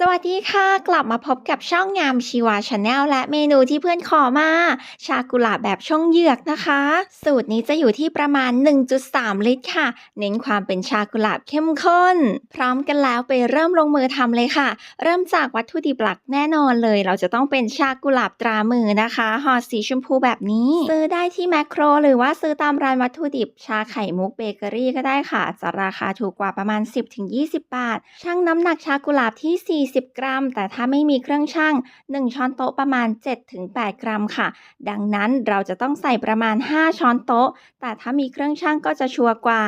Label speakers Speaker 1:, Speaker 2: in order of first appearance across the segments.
Speaker 1: สวัสดีค่ะ กลับมาพบกับช่องงามชีวาชาแนลและเมนูที่เพื่อนขอมา ชากุหลาบแบบช่องเหยือกนะคะ สูตรนี้จะอยู่ที่ประมาณ 1.3 ลิตรค่ะ เน้นความเป็นชากุหลาบเข้มข้น พร้อมกันแล้วไปเริ่มลงมือทำเลยค่ะ เริ่มจากวัตถุดิบหลักแน่นอนเลย เราจะต้องเป็นชากุหลาบตรามือนะคะห่อสีชมพูแบบนี้ ซื้อได้ที่แมคโคร หรือว่าซื้อตามร้านวัตถุดิบ ชาไข่มุกเบเกอรี่ก็ได้ค่ะจะราคาถูกกว่าประมาณ 10-20 บาทชั่งน้ำหนักชากุหลาบที่40 กรัม แต่ถ้าไม่มีเครื่องชั่ง 1 ช้อนโต๊ะประมาณ 7-8 กรัมค่ะ ดังนั้นเราจะต้องใส่ประมาณ 5 ช้อนโต๊ะ แต่ถ้ามีเครื่องชั่งก็จะชัวร์กว่า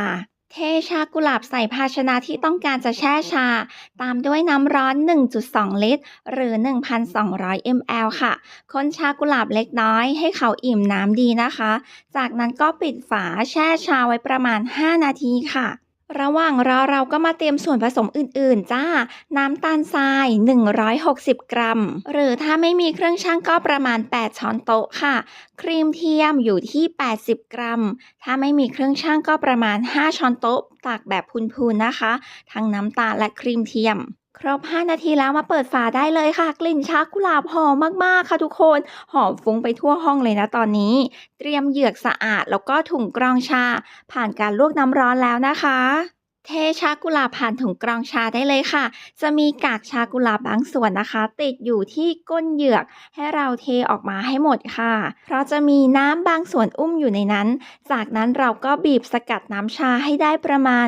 Speaker 1: เทชากุหลาบใส่ภาชนะที่ต้องการจะแช่ชา ตามด้วยน้ำร้อน 1.2 ลิตร หรือ 1,200 ml ค่ะคนชากุหลาบเล็กน้อย ให้เขาอิ่มน้ำดีนะคะ จากนั้นก็ปิดฝาแช่ชาไว้ประมาณ 5 นาทีค่ะ ระหว่างรอเราก็มาเตรียมส่วนผสมอื่น ๆ จ้า น้ำตาลทราย 160 กรัม หรือถ้าไม่มีเครื่องชั่งก็ประมาณ 8 ช้อนโต๊ะค่ะ ครีมเทียมอยู่ที่ 80 กรัม ถ้าไม่มีเครื่องชั่งก็ประมาณ 5 ช้อนโต๊ะตักแบบพูนๆนะคะ ทั้งน้ำตาลและครีมเทียม ครบ 5 นาทีแล้วมาเปิดฝาได้เลยค่ะ กลิ่นชากุหลาบหอมมาก ๆ ค่ะทุกคน หอมฟุ้งไปทั่วห้องเลยนะตอนนี้ เตรียมเหยือกสะอาดแล้วก็ถุงกรองชา ผ่านการลวกน้ำร้อนแล้วนะคะ เทชากุหลาบผ่านถุงกรองชาได้เลยค่ะ จะมีกากชากุหลาบบางส่วนนะคะ ติดอยู่ที่ก้นเหยือก ให้เราเทออกมาให้หมดค่ะ เพราะจะมีน้ำบางส่วนอุ้มอยู่ในนั้น จากนั้นเราก็บีบสกัดน้ำชาให้ได้ประมาณ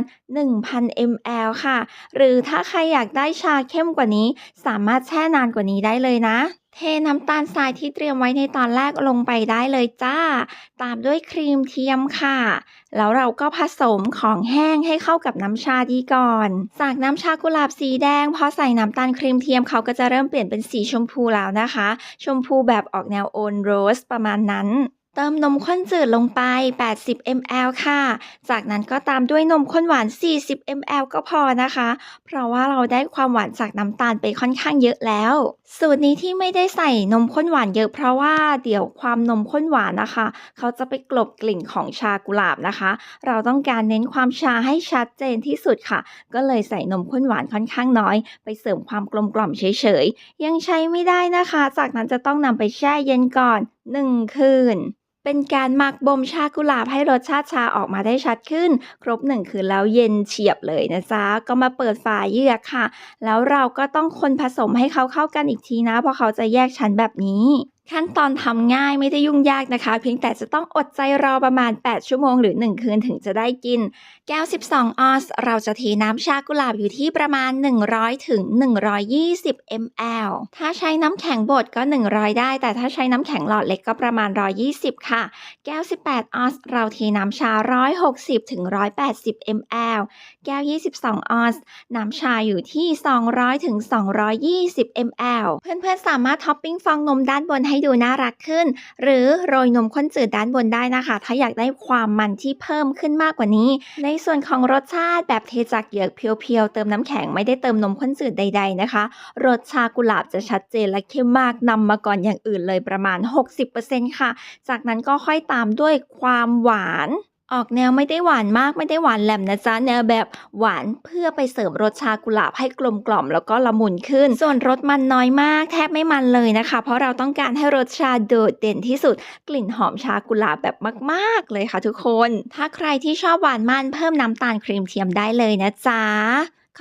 Speaker 1: 1,000 ml ค่ะ หรือถ้าใครอยากได้ชาเข้มกว่านี้ สามารถแช่นานกว่านี้ได้เลยนะเทน้ำตาลทรายที่เตรียมไว้ในตอนแรกลงไปได้เลยจ้า ตามด้วยครีมเทียมค่ะ แล้วเราก็ผสมของแห้งให้เข้ากับน้ำชาดีก่อน จากน้ำชากุหลาบสีแดงพอใส่น้ำตาลครีมเทียมเขาก็จะเริ่มเปลี่ยนเป็นสีชมพูแล้วนะคะ ชมพูแบบออกแนวโอนโรสประมาณนั้น เติมนมข้นจืดลงไป 80 ml ค่ะ จากนั้นก็ตามด้วยนมข้นหวาน 40 ml ก็พอนะคะ เพราะว่าเราได้ความหวานจากน้ำตาลไปค่อนข้างเยอะแล้ว สูตรนี้ที่ไม่ได้ใส่นมข้นหวานเยอะเพราะว่าเดี๋ยวความนมข้นหวานนะคะ เขาจะไปกลบกลิ่นของชากุหลาบนะคะ เราต้องการเน้นความชาให้ชัดเจนที่สุดค่ะ ก็เลยใส่นมข้นหวานค่อนข้างน้อย ไปเสริมความกลมกล่อมเฉยๆ ยังใช้ไม่ได้นะคะ จากนั้นจะต้องนำไปแช่เย็นก่อน 1 คืน เป็นการหมักบ่มชากุหลาบให้รสชาติชาออกมาได้ชัดขึ้น ครบหนึ่งคืนแล้วเย็นเฉียบเลยนะจ๊ะ ก็มาเปิดฝาเยือกค่ะ แล้วเราก็ต้องคนผสมให้เขาเข้ากันอีกทีนะ เพราะเขาจะแยกชั้นแบบนี้ ขั้นตอนทำง่ายไม่ได้ยุ่งยากนะคะ เพียงแต่จะต้องอดใจรอประมาณ 8 ชั่วโมงหรือ 1 คืนถึงจะได้กิน แก้ว 12 ออนซ์เราจะเทน้ำชากุหลาบอยู่ที่ประมาณ 100ถึง120 ml ถ้าใช้น้ำแข็งบดก็ 100 ได้ แต่ถ้าใช้น้ำแข็งหลอดเล็กก็ประมาณ 120 ค่ะ แก้ว 18 ออนซ์เราเทน้ำชา 160ถึง180 ml แก้ว 22 ออนซ์น้ำชาอยู่ที่ 200ถึง220 ml เพื่อนๆสามารถท็อปปิ้งฟองนมด้านบนให้ดูน่ารักขึ้น หรือโรยนมข้นจืดด้านบนได้นะคะ ถ้าอยากได้ความมันที่เพิ่มขึ้นมากกว่านี้ ในส่วนของรสชาติแบบเทจากเหยือกเพียวๆเติมน้ำแข็งไม่ได้เติมนมข้นจืดใด ๆนะคะ รสชากุหลาบจะชัดเจนและเข้มมากนำมาก่อนอย่างอื่นเลยประมาณ 60%ค่ะ จากนั้นก็ค่อยตามด้วยความหวาน ออกแนวไม่ได้หวานมากไม่ได้หวานแหลมนะจ๊ะแนวแบบหวานเพื่อไปเสริมรสชากุหลาบให้กลมกล่อมแล้วก็ละมุนขึ้น ส่วนรสมันน้อยมาก แทบไม่มันเลยนะคะ เพราะเราต้องการให้รสชาโดดเด่นที่สุด กลิ่นหอมชากุหลาบแบบมากๆเลยค่ะทุกคน ถ้าใครที่ชอบหวานมันเพิ่มน้ำตาลครีมเทียมได้เลยนะจ๊ะ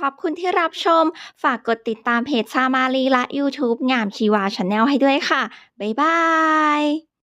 Speaker 1: ขอบคุณที่รับชม ฝากกดติดตามเพจชามาลีและ YouTube งามชีวาชาแนลให้ด้วยค่ะ บ๊ายบาย